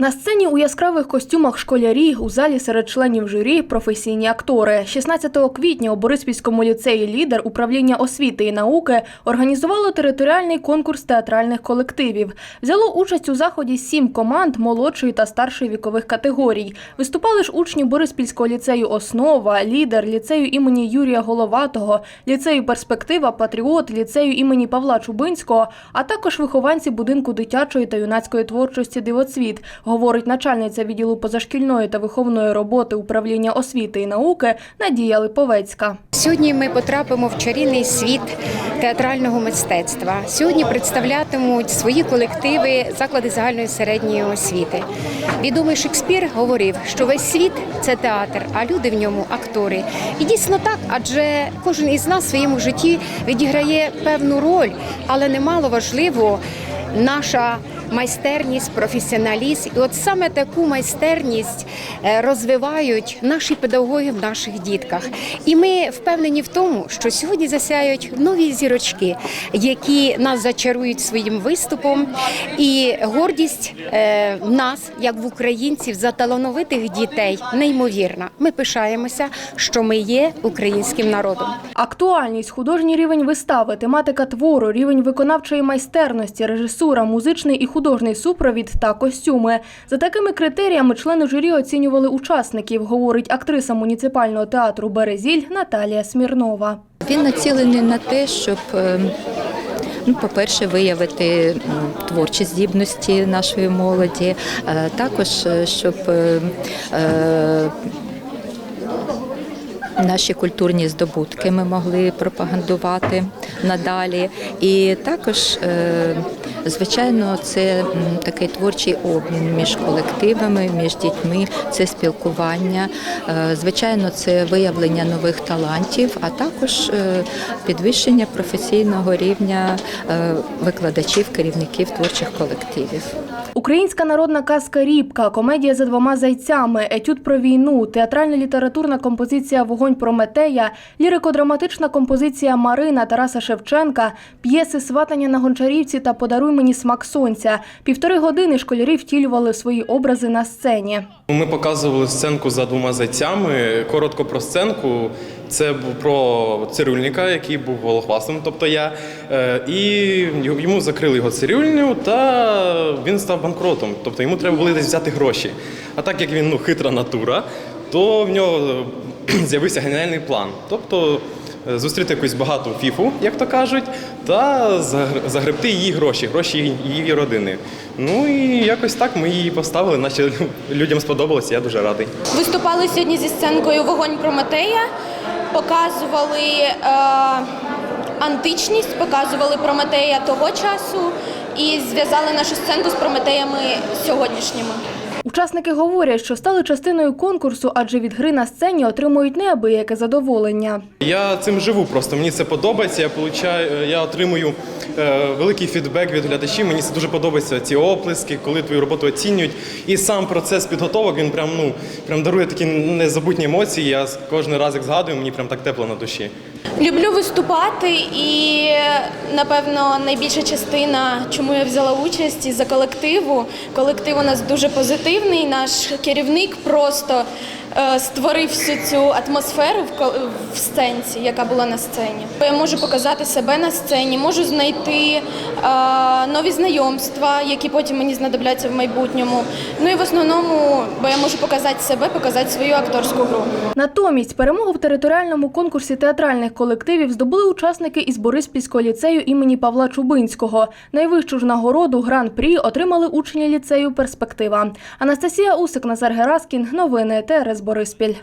На сцені у яскравих костюмах школярі у залі серед членів журі професійні актори. 16 квітня у Бориспільському ліцеї лідер управління освіти і науки організувало територіальний конкурс театральних колективів. Взяло участь у заході сім команд молодшої та старшої вікових категорій. Виступали ж учні Бориспільського ліцею Основа, лідер ліцею імені Юрія Головатого, ліцею Перспектива, Патріот, ліцею імені Павла Чубинського, а також вихованці будинку дитячої та юнацької творчості Дивоцвіт, говорить начальниця відділу позашкільної та виховної роботи управління освіти і науки Надія Липовецька. Сьогодні ми потрапимо в чарівний світ театрального мистецтва. Сьогодні представлятимуть свої колективи заклади загальної середньої освіти. Відомий Шекспір говорив, що весь світ це театр, а люди в ньому актори. І дійсно так, адже кожен із нас в своєму житті відіграє певну роль, але немало важливо наша майстерність, професіоналізм. І от саме таку майстерність е, розвивають наші педагоги в наших дітках. І ми впевнені в тому, що сьогодні засяють нові зірочки, які нас зачарують своїм виступом. І гордість е, нас, як в українців, за талановитих дітей, неймовірна. Ми пишаємося, що ми є українським народом. Актуальність, художній рівень вистави, тематика твору, рівень виконавчої майстерності, режисура, музичний і художній супровід та костюми. За такими критеріями члени журі оцінювали учасників, говорить актриса муніципального театру Березіль Наталія Смірнова. Він націлений на те, щоб е, ну, по-перше, виявити творчі здібності нашої молоді, е, також е, щоб Наші культурні здобутки ми могли пропагандувати надалі, і також, е, звичайно, це такий творчий обмін між колективами, між дітьми, це спілкування. Е, Звичайно, це виявлення нових талантів, а також е, підвищення професійного рівня викладачів, керівників творчих колективів. Українська народна казка Рібка, комедія за двома зайцями, етюд про війну, театрально-літературна композиція Вогонь Прометея, лірико-драматична композиція Марина Тараса Шевченка, п'єси Сватання на гончарівці та Подаруй мені смак сонця. Півтори години школярі втілювали свої образи на сцені. Ми показували сценку за двома зайцями. Коротко про сценку. Це був про цирюльника, який був голохвастом, тобто я. Е, І йому закрили його цирюльню, та він став банкротом. Тобто йому треба було десь взяти гроші. А так як він ну, хитра натура, то в нього з'явився геніальний план. Тобто е, зустріти якусь багату фіфу, як то кажуть, та загр- загребти її гроші, гроші її родини. Ну і якось так ми її поставили, наче людям сподобалося, я дуже радий. Виступали сьогодні зі сценкою Вогонь Прометея, показували е, античність, показували Прометея того часу і зв'язали нашу сценку з Прометеями сьогоднішніми. Учасники говорять, що стали частиною конкурсу, адже від гри на сцені отримують неабияке задоволення. Я цим живу просто. Мені це подобається. Я получаю, я отримую е, великий фідбек від глядачів. Мені це дуже подобається ці оплески, коли твою роботу оцінюють. І сам процес підготовок він прям ну прям дарує такі незабутні емоції. Я кожен раз як згадую, мені прям так тепло на душі. Люблю виступати, і напевно найбільша частина, чому я взяла участь із за колективу. Колектив у нас дуже позитивний. Наш керівник просто створив всю цю атмосферу в сценці, яка була на сцені. Я можу показати себе на сцені, можу знайти е, нові знайомства, які потім мені знадобляться в майбутньому. Ну і в основному, бо я можу показати себе, показати свою акторську гру. Натомість перемогу в територіальному конкурсі театральних колективів здобули учасники із Бориспільського ліцею імені Павла Чубинського. Найвищу ж нагороду гран-прі отримали учні ліцею Перспектива. Анастасія Усик, Назар Гераскін. Новини ТРС Бориспіль.